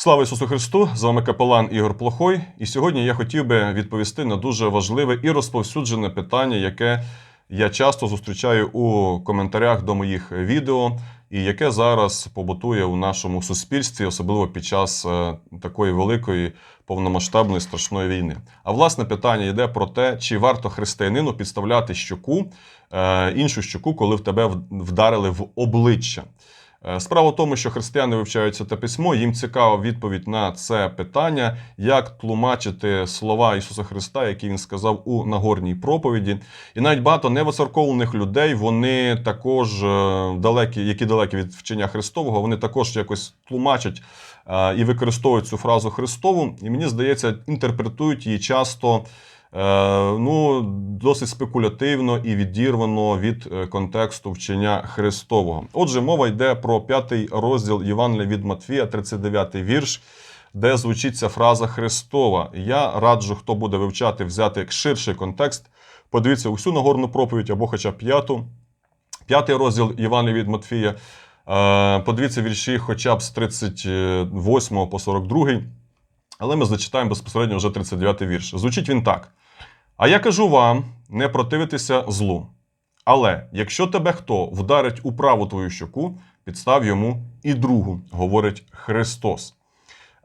Слава Ісусу Христу! З вами капелан Ігор Плохой. І сьогодні я хотів би відповісти на дуже важливе і розповсюджене питання, яке я часто зустрічаю у коментарях до моїх відео, і яке зараз побутує у нашому суспільстві, особливо під час е, такої великої повномасштабної страшної війни. А власне питання йде про те, чи варто християнину підставляти щоку, е, іншу щоку, коли в тебе вдарили в обличчя. Е, Справа в тому, що християни вивчають це письмо, їм цікава відповідь на це питання, як тлумачити слова Ісуса Христа, які він сказав у Нагорній проповіді. І навіть багато невоцерковлених людей, вони також е, далекі, які далекі від вчення Христового, вони також якось тлумачать е, і використовують цю фразу Христову. І мені здається, інтерпретують її часто. Е, ну, досить спекулятивно і відірвано від е, контексту вчення Христового. Отже, мова йде про п'ятий розділ Євангелія від Матфія, 39 вірш, де звучить ця фраза Христова. Я раджу, хто буде вивчати, взяти ширший контекст. Подивіться усю Нагорну проповідь або хоча п'яту. П'ятий розділ Євангелія від Матфія. Е, Подивіться вірші хоча б з 38 по 42. Але ми зачитаємо безпосередньо вже 39-й вірш. Звучить він так. А я кажу вам, не противитися злу. Але якщо тебе хто вдарить у праву твою щоку, підстав йому і другу, говорить Христос.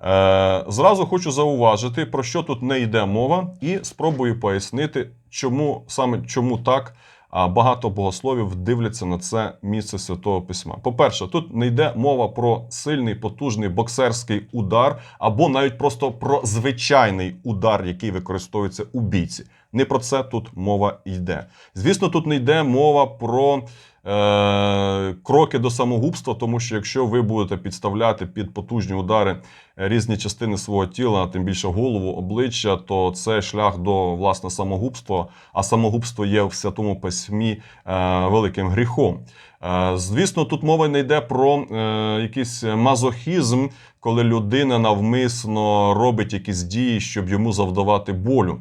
Е, зразу хочу зауважити, про що тут не йде мова, і спробую пояснити, чому саме чому так багато богословів дивляться на це місце святого письма. По-перше, тут не йде мова про сильний потужний боксерський удар, або навіть просто про звичайний удар, який використовується у бійці. Не про це тут мова йде. Звісно, тут не йде мова про е, кроки до самогубства, тому що якщо ви будете підставляти під потужні удари різні частини свого тіла, тим більше голову, обличчя, то це шлях до власне самогубства. А самогубство є в святому письмі е, великим гріхом. Е, Звісно, тут мова не йде про е, якийсь мазохізм, коли людина навмисно робить якісь дії, щоб йому завдавати болю.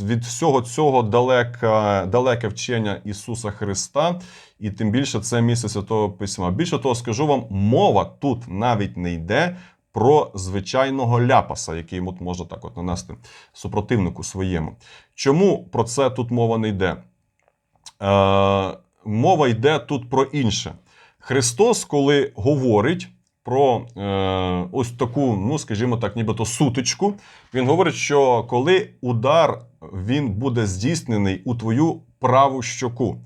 Від всього цього далеке, далеке вчення Ісуса Христа, і тим більше це місце Святого Письма. Більше того, скажу вам, мова тут навіть не йде. Про звичайного ляпаса, який от можна так от нанести супротивнику своєму. Чому про це тут мова не йде? Е, мова йде тут про інше. Христос, коли говорить про е, ось таку, ну скажімо так, нібито сутичку, він говорить, що коли удар він буде здійснений у твою праву щоку.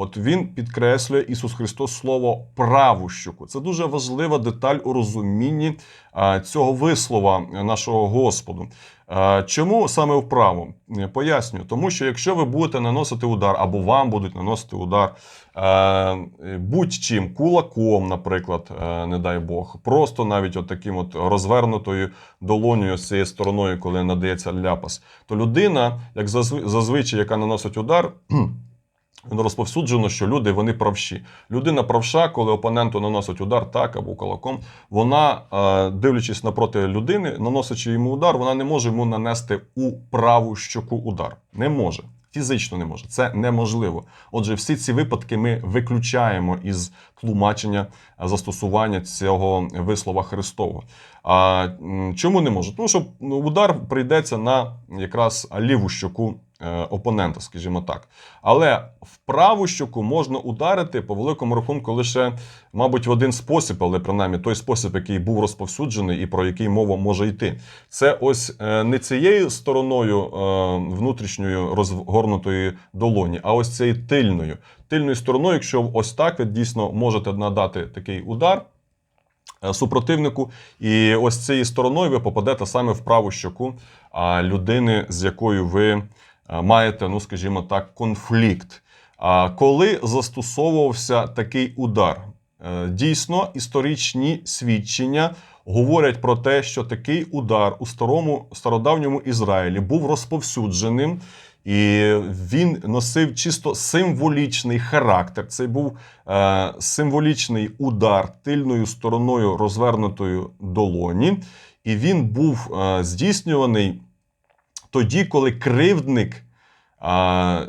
От він підкреслює Ісус Христос слово праву щоку. Це дуже важлива деталь у розумінні цього вислова нашого Господу. Чому саме вправо? Пояснюю, тому що якщо ви будете наносити удар, або вам будуть наносити удар будь-чим, кулаком, наприклад, не дай Бог, просто навіть от таким от розвернутою долонею з цією стороною, коли надається ляпас, то людина, як зазвичай, яка наносить удар. Розповсюджено, що люди вони правші. Людина правша, коли опоненту наносить удар так або кулаком, вона, е, дивлячись напроти людини, наносячи йому удар, вона не може йому нанести у праву щоку удар. Не може. Фізично не може. Це неможливо. Отже, всі ці випадки ми виключаємо із тлумачення е, застосування цього вислова Христового. А чому не може? Тому що ну, удар прийдеться на якраз ліву щоку опонента, скажімо так. Але в праву щоку можна ударити по великому рахунку лише, мабуть, в один спосіб, але принаймні той спосіб, який був розповсюджений і про який мова може йти. Це ось е, не цією стороною е, внутрішньою розгорнутої долоні, а ось цією тильною. Тильною стороною, якщо ось так ви дійсно можете надати такий удар. е, Супротивнику, і ось цією стороною ви попадете саме в праву щоку людини, з якою ви е, маєте, ну скажімо так, конфлікт. А коли застосовувався такий удар? Е, Дійсно, історичні свідчення говорять про те, що такий удар у старому стародавньому Ізраїлі був розповсюдженим. І він носив чисто символічний характер. Це був е, символічний удар тильною стороною розвернутої долоні, і він був е, здійснюваний тоді, коли кривдник е,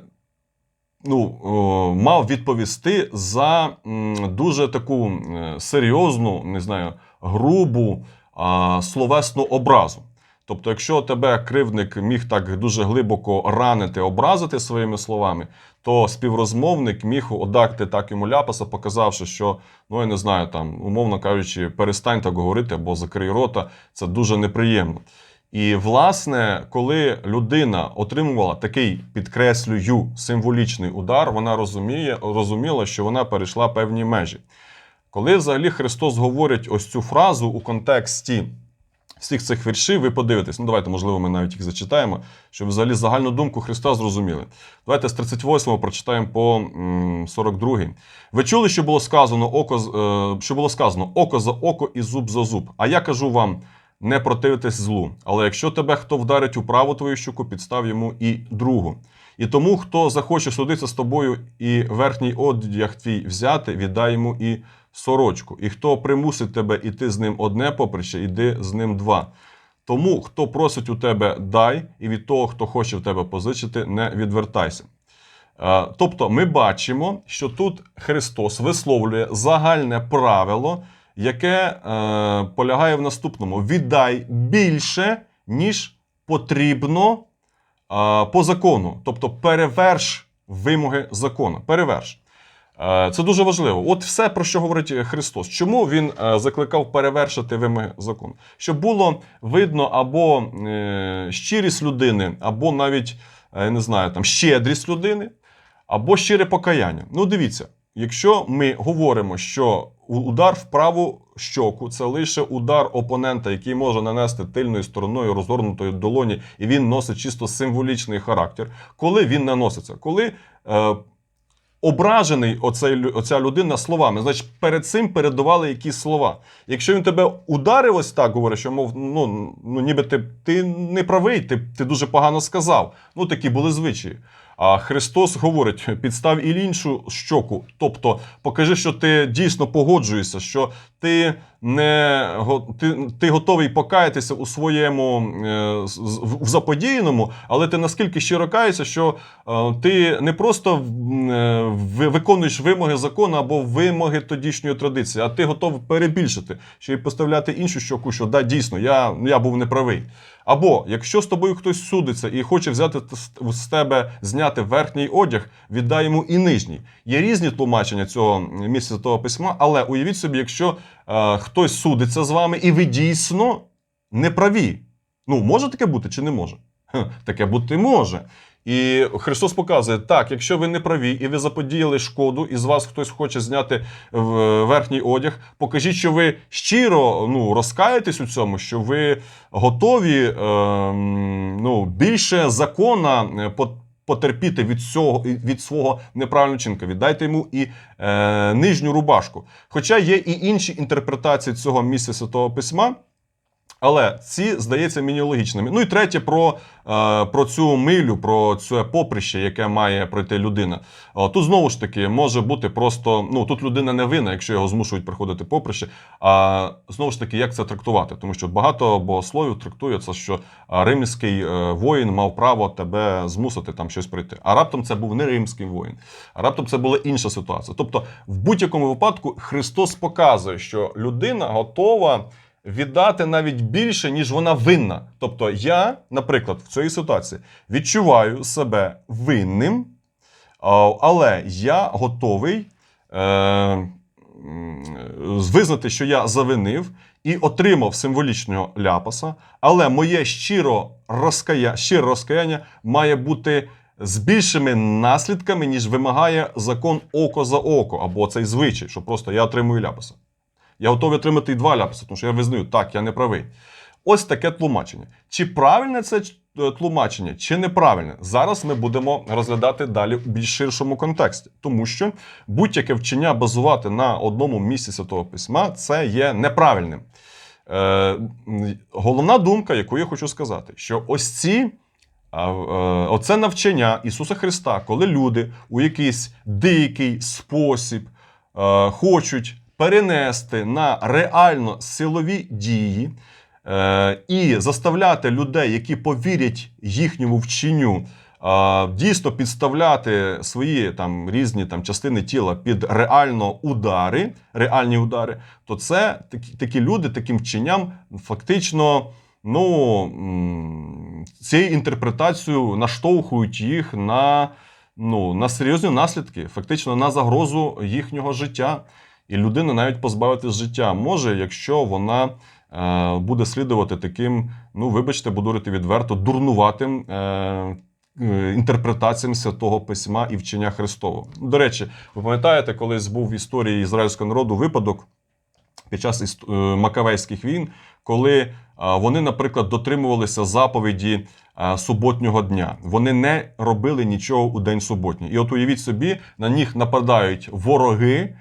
ну, о, мав відповісти за м, дуже таку серйозну, не знаю, грубу а, словесну образу. Тобто, якщо тебе кривдник міг так дуже глибоко ранити, образити своїми словами, то співрозмовник міг одати так йому ляпаса, показавши, що ну я не знаю, там, умовно кажучи, перестань так говорити або закрий рота, це дуже неприємно. І, власне, коли людина отримувала такий, підкреслюю, символічний удар, вона розуміє, розуміла, що вона перейшла певні межі. Коли взагалі Христос говорить ось цю фразу у контексті всіх цих віршів, ви подивитесь, ну давайте, можливо, ми навіть їх зачитаємо, щоб взагалі загальну думку Христа зрозуміли. Давайте з 38 прочитаємо по м, 42. Ви чули, що було сказано око, е, що було сказано око за око і зуб за зуб. А я кажу вам, не противитесь злу. Але якщо тебе хто вдарить у праву твою щуку, підстав йому і другу. І тому, хто захоче судитися з тобою і верхній одяг твій взяти, віддай йому і сорочку. І хто примусить тебе іти з ним одне поприще, іди з ним два. Тому, хто просить у тебе, дай, і від того, хто хоче в тебе позичити, не відвертайся. Е, Тобто, ми бачимо, що тут Христос висловлює загальне правило, яке е, полягає в наступному: віддай більше, ніж потрібно е, по закону. Тобто переверш вимоги закону. Переверш. Е, Це дуже важливо. От все, про що говорить Христос. Чому він е, закликав перевершити вимоги закону? Щоб було видно або е, щирість людини, або навіть я не знаю, там щедрість людини, або щире покаяння. Ну, дивіться, якщо ми говоримо, що удар в праву щоку це лише удар опонента, який може нанести тильною стороною розгорнутої долоні, і він носить чисто символічний характер. Коли він наноситься? Коли е, ображений оцей, оця людина словами, значить, перед цим передавали якісь слова. Якщо він тебе ударив ось так, говорить, що мов, ну, ну ніби ти, ти не правий, ти, ти дуже погано сказав. Ну, такі були звичаї. А Христос говорить: підстав і іншу щоку. Тобто, покажи, що ти дійсно погоджуєшся, що ти не ти, ти готовий покаятися у своєму е, в заподіяному, але ти наскільки щиро каєшся, що е, ти не просто е, ви- виконуєш вимоги закону або вимоги тодішньої традиції, а ти готовий перебільшити, ще й поставляти іншу щоку, що да, дійсно, я, я був неправий. Або якщо з тобою хтось судиться і хоче взяти з- тебе зняти верхній одяг, віддай йому і нижній. Є різні тлумачення цього місця того письма, але уявіть собі, якщо е, хтось судиться з вами, і ви дійсно не праві. Ну, може таке бути чи не може? Таке бути може. І Христос показує, так, якщо ви не праві і ви заподіяли шкоду, і з вас хтось хоче зняти верхній одяг, покажіть, що ви щиро ну, розкаєтесь у цьому, що ви готові е, ну, більше закона е, потерпіти від, цього, від свого неправильного чинка. Віддайте йому і е, нижню рубашку. Хоча є і інші інтерпретації цього місця Святого Письма. Але ці здається мені логічними. Ну і третє про, е, про цю милю, про це поприще, яке має пройти людина. О, тут знову ж таки може бути просто. Ну тут людина не винна, якщо його змушують проходити поприще. А знову ж таки, як це трактувати? Тому що багато богословів трактує це, що римський е, воїн мав право тебе змусити там щось пройти. А раптом це був не римський воїн, а раптом це була інша ситуація. Тобто, в будь-якому випадку Христос показує, що людина готова віддати навіть більше, ніж вона винна. Тобто, я, наприклад, в цій ситуації відчуваю себе винним, але я готовий е, визнати, що я завинив і отримав символічного ляпаса, але моє щиро розкая... щире розкаяння має бути з більшими наслідками, ніж вимагає закон око за око, або цей звичай, що просто я отримую ляпаса. Я готовий отримати і два ляпаси, тому що я визнаю, так, я не правий. Ось таке тлумачення. Чи правильне це е, тлумачення, чи неправильне? Зараз ми будемо розглядати далі в більш ширшому контексті, тому що будь-яке вчення базувати на одному місці Святого Письма це є неправильним. Е, головна думка, яку я хочу сказати, що ось ці. Е, Оце навчання Ісуса Христа, коли люди у якийсь дикий спосіб е, хочуть перенести на реально силові дії е, і заставляти людей, які повірять їхньому вченню, е, дійсно підставляти свої там різні там частини тіла під реально удари, реальні удари, то це такі, такі люди таким вченням фактично. Ну, цією інтерпретацією наштовхують їх на, ну, на серйозні наслідки, фактично на загрозу їхнього життя. І людина навіть позбавитись життя може, якщо вона е, буде слідувати таким, ну, вибачте, буду говорити відверто, дурнуватим е, е, інтерпретаціям святого письма і вчення Христового. До речі, ви пам'ятаєте, колись був в історії ізраїльського народу випадок під час Макавейських війн, коли вони, наприклад, дотримувалися заповіді суботнього дня. Вони не робили нічого у день суботній. І от уявіть собі, на них нападають вороги.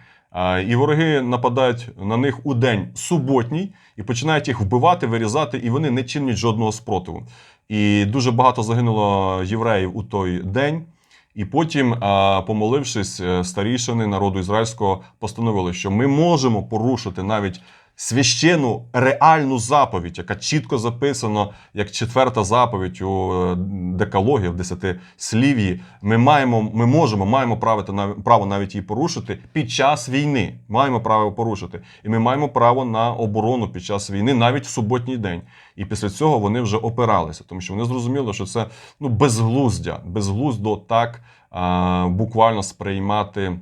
І вороги нападають на них у день суботній і починають їх вбивати, вирізати, і вони не чинять жодного спротиву. І дуже багато загинуло євреїв у той день. І потім, помолившись, е, старішини народу ізраїльського постановили, що ми можемо порушити навіть священну реальну заповідь, яка чітко записана як четверта заповідь у е, декалогі в десяти слів'ї. Ми маємо, ми можемо, маємо право, та нав- право навіть її порушити під час війни. Маємо право порушити. І ми маємо право на оборону під час війни, навіть в суботній день. І після цього вони вже опиралися, тому що вони зрозуміли, що це ну безглуздя, безглуздо так а, буквально сприймати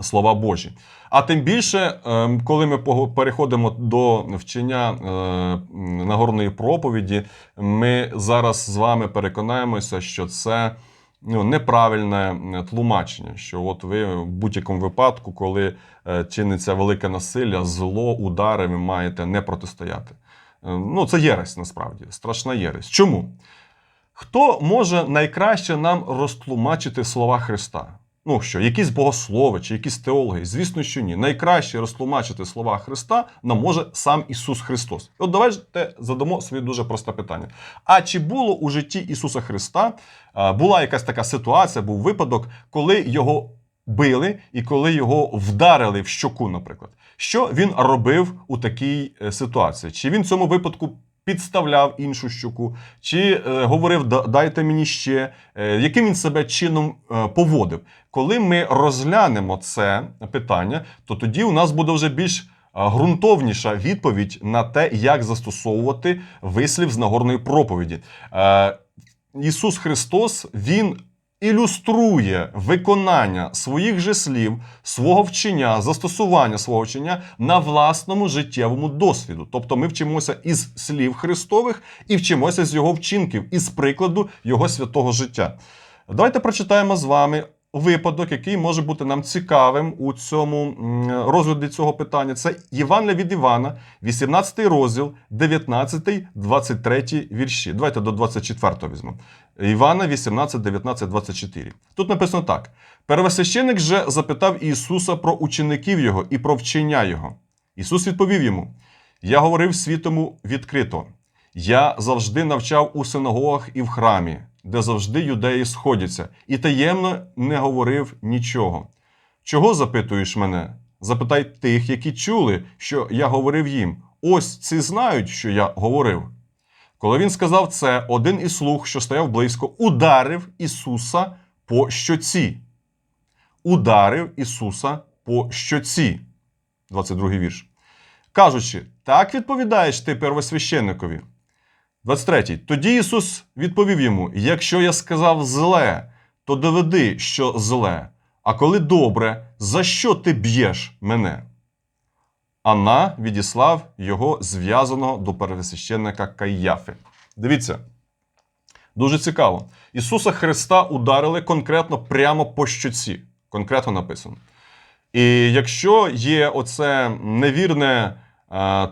слова Божі. А тим більше, ем, коли ми переходимо до вчення е, Нагорної проповіді, ми зараз з вами переконаємося, що це ну, неправильне тлумачення. Що от ви в будь-якому випадку, коли е, чиниться велике насилля, зло, удари, ви маєте не протистояти. Е, Ну, це єресь насправді, страшна єресь. Чому? Хто може найкраще нам розтлумачити слова Христа? Ну що, якісь богослови чи якісь теологи? Звісно, що ні. Найкраще розтлумачити слова Христа нам може сам Ісус Христос. От давайте задамо собі дуже просте питання. А чи було у житті Ісуса Христа була якась така ситуація, був випадок, коли його били і коли його вдарили в щоку, наприклад? Що він робив у такій е, ситуації? Чи він в цьому випадку підставляв іншу щуку, чи е, говорив дайте мені ще, е, яким він себе чином е, поводив? Коли ми розглянемо це питання, то тоді у нас буде вже більш грунтовніша ґрунтовніша відповідь на те, як застосовувати вислів з Нагорної проповіді. Е, Ісус Христос Він ілюструє виконання своїх же слів, свого вчення, застосування свого вчення на власному життєвому досвіду. Тобто ми вчимося із слів Христових і вчимося з його вчинків, із прикладу його святого життя. Давайте прочитаємо з вами випадок, який може бути нам цікавим у цьому розгляді цього питання. Це Євангелія від Івана, 18 розділ, 19, 23 вірші. Давайте до 24 візьмемо. Івана 18, 19, 24. Тут написано так: Первосвященик же запитав Ісуса про учеників його і про вчення його. Ісус відповів йому: Я говорив світому відкрито. Я завжди навчав у синагогах і в храмі, де завжди юдеї сходяться, і таємно не говорив нічого. Чого запитуєш мене? Запитай тих, які чули, що я говорив їм. Ось ці знають, що я говорив. Коли він сказав це, один із слуг, що стояв близько, ударив Ісуса по щоці. Ударив Ісуса по щоці. 22 вірш. Кажучи, так відповідаєш ти первосвященникові. 23. Тоді Ісус відповів йому: Якщо я сказав зле, то доведи, що зле. А коли добре, за що ти б'єш мене? Анна відіслав його зв'язаного до первосвященника Кайяфи. Дивіться, дуже цікаво. Ісуса Христа ударили конкретно прямо по щоці. Конкретно написано. І якщо є оце невірне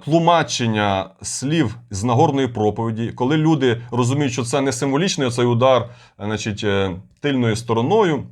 тлумачення слів з Нагорної проповіді, коли люди розуміють, що це не символічний цей удар, значить, е, тильною стороною,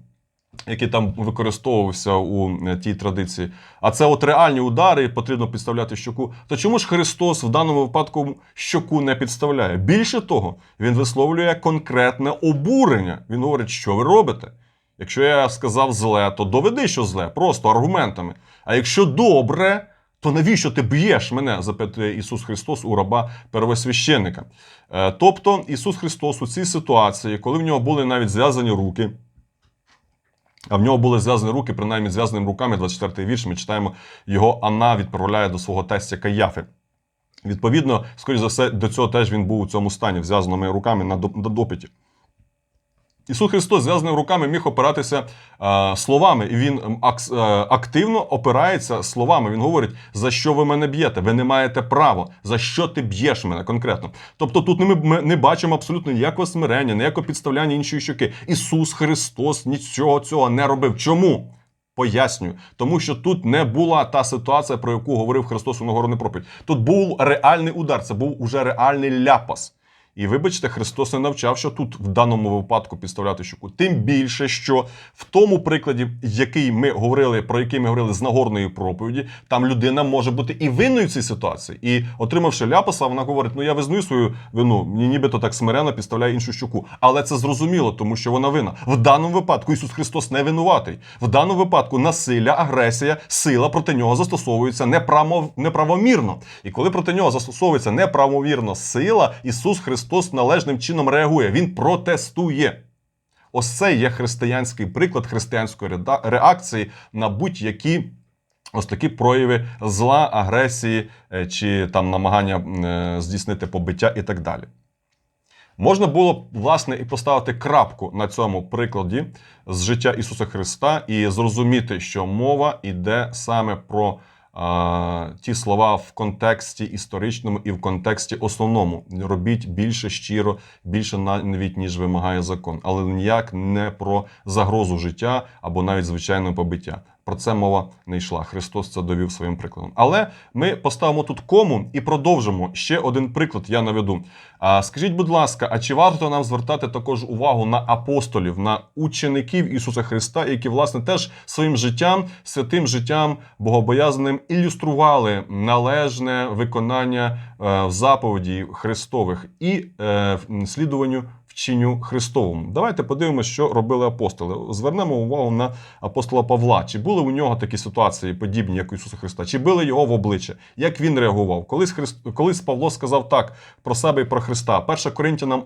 який там використовувався у е, тій традиції, а це от реальні удари, і потрібно підставляти щоку. То чому ж Христос в даному випадку щоку не підставляє? Більше того, він висловлює конкретне обурення. Він говорить, що ви робите. Якщо я сказав зле, то доведи, що зле, просто аргументами. А якщо добре, То навіщо ти б'єш мене? запитує Ісус Христос у раба первосвященника. Е, Тобто Ісус Христос у цій ситуації, коли в нього були навіть зв'язані руки, а в нього були зв'язані руки, принаймні зв'язаними руками, 24-й вірш, ми читаємо, його Анна відправляє до свого тестя Каяфи. Відповідно, скоріш за все, до цього теж він був у цьому стані, зв'язаними руками на допиті. Ісус Христос зв'язаними руками міг опиратися е, словами, і він е, активно опирається словами. Він говорить: за що ви мене б'єте? Ви не маєте права. За що ти б'єш мене конкретно? Тобто тут ми не бачимо абсолютно ніякого смирення, ніякого підставляння іншої щоки. Ісус Христос нічого цього не робив. Чому? Пояснюю, тому що тут не була та ситуація, про яку говорив Христос у Нагорний проповідь. Тут був реальний удар, це був уже реальний ляпас. І вибачте, Христос не навчав, що тут в даному випадку підставляти щоку. Тим більше, що в тому прикладі, який ми говорили, про який ми говорили з Нагорної проповіді, там людина може бути і винною в цій ситуації. І отримавши ляпаса, вона говорить: ну я визнаю свою вину, ні, нібито так смиренно підставляє іншу щоку. Але це зрозуміло, тому що вона винна. В даному випадку Ісус Христос не винуватий. В даному випадку насилля, агресія, сила проти нього застосовується неправо, неправомірно. І коли проти нього застосовується неправомірно сила, Ісус Христос належним чином реагує. Він протестує. Ось це є християнський приклад християнської реакції на будь-які ось такі прояви зла, агресії е, чи там намагання е, здійснити побиття і так далі. Можна було б, власне, і поставити крапку на цьому прикладі з життя Ісуса Христа і зрозуміти, що мова йде саме про ті слова в контексті історичному і в контексті основному. Робіть більше щиро, більше навіть, ніж вимагає закон, але ніяк не про загрозу життя або навіть звичайне побиття. Про це мова не йшла. Христос це довів своїм прикладом. Але ми поставимо тут кому і продовжимо. Ще один приклад я наведу. А скажіть, будь ласка, а чи варто нам звертати також увагу на апостолів, на учеників Ісуса Христа, які, власне, теж своїм життям, святим життям, богобоязненим ілюстрували належне виконання е, заповідей Христових і е, слідуванню вченню Христовому. Давайте подивимося, що робили апостоли. Звернемо увагу на апостола Павла. Чи були у нього такі ситуації, подібні, як у Ісуса Христа? Чи били його в обличчя? Як він реагував? Колись, Христ... Колись Павло сказав так про себе і про Христа. 1 Коринтянам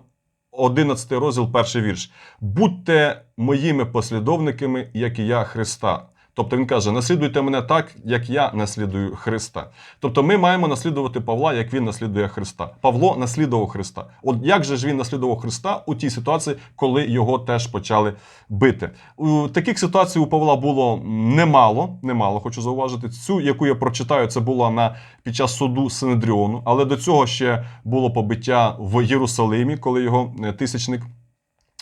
11 розділ, перший вірш. Будьте моїми послідовниками, як і я Христа. Тобто він каже: наслідуйте мене так, як я наслідую Христа. Тобто ми маємо наслідувати Павла, як він наслідує Христа. Павло наслідував Христа. От як же ж він наслідував Христа у тій ситуації, коли його теж почали бити? У таких ситуацій у Павла було немало, немало, хочу зауважити. Цю, яку я прочитаю, це була на під час суду Синедріону, але до цього ще було побиття в Єрусалимі, коли його е, тисячник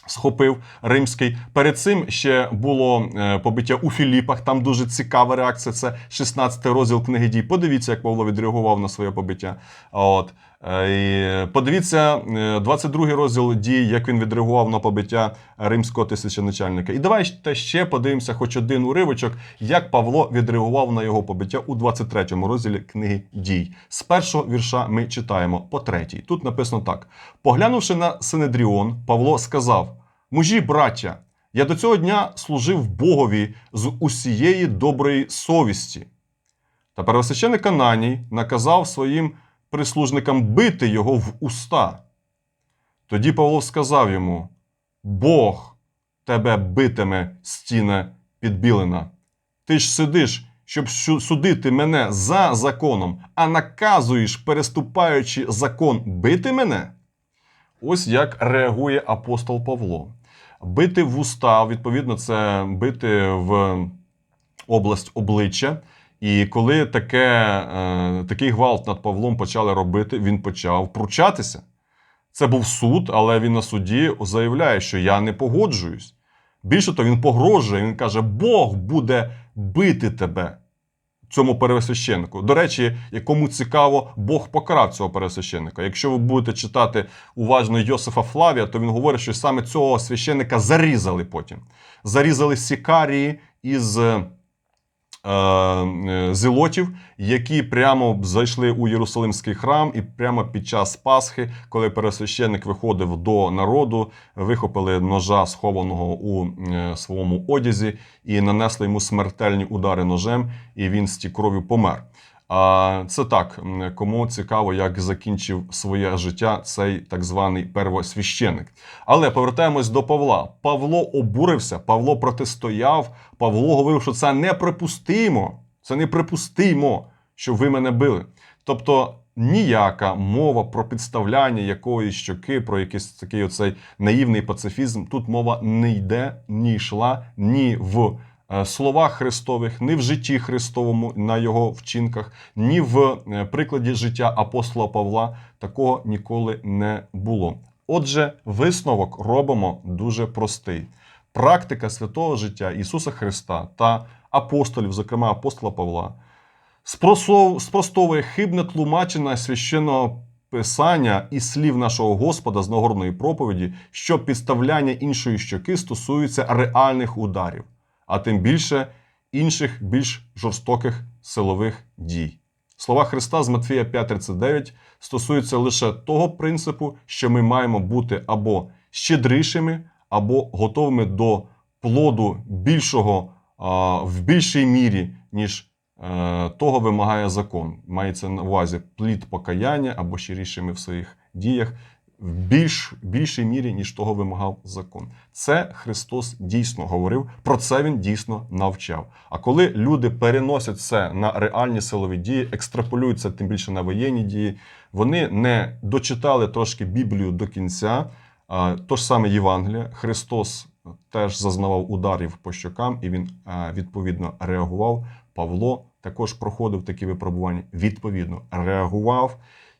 схопив римський. Перед цим ще було е, побиття у Філіпах. Там дуже цікава реакція. Це 16 розділ книги дій. Подивіться, як Павло відреагував на своє побиття. От. Е, Подивіться е, 22 розділ дій, як він відреагував на побиття римського тисяченачальника. І давайте ще подивимося, хоч один уривочок, як Павло відреагував на його побиття у 23 розділі книги дій. З першого вірша ми читаємо по третій. Тут написано так: поглянувши на Синедріон, Павло сказав: Мужі, браття, я до цього дня служив Богові з усієї доброї совісті. Та первосвященик Ананій наказав своїм прислужникам бити його в уста. Тоді Павло сказав йому: Бог тебе битиме, стіна підбілена. Ти ж сидиш, щоб судити мене за законом, а наказуєш, переступаючи закон, бити мене? Ось як реагує апостол Павло. Бити в уста, відповідно, це бити в область обличчя. І коли таке, е, такий гвалт над Павлом почали робити, він почав пручатися. Це був суд, але він на суді заявляє, що я не погоджуюсь. Більше того, він погрожує, він каже: Бог буде бити тебе, цьому пересвященнику. До речі, якому цікаво, Бог покарав цього пересвященника. Якщо ви будете читати уважно Йосифа Флавія, то він говорить, що саме цього священника зарізали потім. Зарізали сікарії із е, зелотів, які прямо зайшли у Єрусалимський храм, і прямо під час Пасхи, коли пересвященник виходив до народу, вихопили ножа, схованого у е, своєму одязі, і нанесли йому смертельні удари ножем, і він з ті кров'ю помер. А це так, кому цікаво, як закінчив своє життя цей так званий первосвященик. Але повертаємось до Павла. Павло обурився, Павло протистояв, Павло говорив, що це неприпустимо. Це неприпустимо, що ви мене били. Тобто ніяка мова про підставляння якоїсь щоки, про якийсь такий оцей наївний пацифізм. Тут мова не йде, ні йшла ні в словах Христових, ні в житті Христовому на його вчинках, ні в е, прикладі життя апостола Павла. Такого ніколи не було. Отже, висновок робимо дуже простий. Практика святого життя Ісуса Христа та апостолів, зокрема апостола Павла, спростовує хибне тлумачення священного писання і слів нашого Господа з нагорної проповіді, що підставляння іншої щоки стосується реальних ударів, а тим більше інших більш жорстоких силових дій. Слова Христа з Матфія 5:39 стосуються лише того принципу, що ми маємо бути або щедрішими, або готовими до плоду більшого а, в більшій мірі, ніж е, того вимагає закон. Мається на увазі плід покаяння або щирішими в своїх діях в більш, більшій мірі, ніж того вимагав закон. Це Христос дійсно говорив, про це він дійсно навчав. А коли люди переносять це на реальні силові дії, екстраполюють це тим більше на воєнні дії, вони не дочитали трошки Біблію до кінця. То ж саме Євангелія, Христос теж зазнавав ударів по щокам, і він відповідно реагував. Павло також проходив такі випробування, відповідно реагував,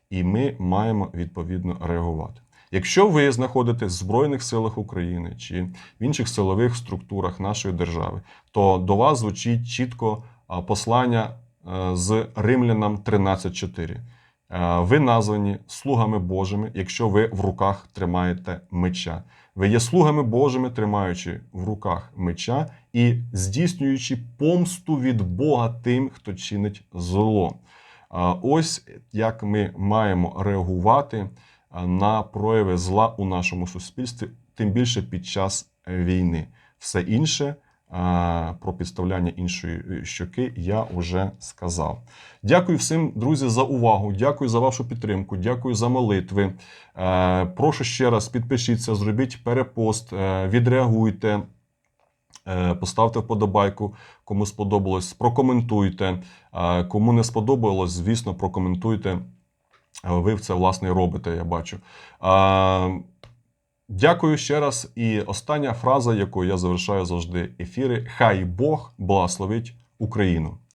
і ми маємо відповідно реагувати. Якщо ви знаходитесь в Збройних силах України чи в інших силових структурах нашої держави, то до вас звучить чітко послання е, з Римлянам 13.4. Е, Ви названі слугами Божими, якщо ви в руках тримаєте меча. Ви є слугами Божими, тримаючи в руках меча і здійснюючи помсту від Бога тим, хто чинить зло. Ось як ми маємо реагувати на прояви зла у нашому суспільстві, тим більше під час війни. Все інше про підставляння іншої е, щоки я вже сказав. Дякую всім, друзі, за увагу. Дякую за вашу підтримку. Дякую за молитви. Е, Прошу ще раз підпишіться, зробіть перепост, е, відреагуйте. Е, Поставте вподобайку, кому сподобалось, прокоментуйте. Е, Кому не сподобалось, звісно, прокоментуйте. Е, Ви це власне робите, я бачу. Дякую ще раз. І остання фраза, якою я завершаю завжди ефіри: Хай Бог благословить Україну.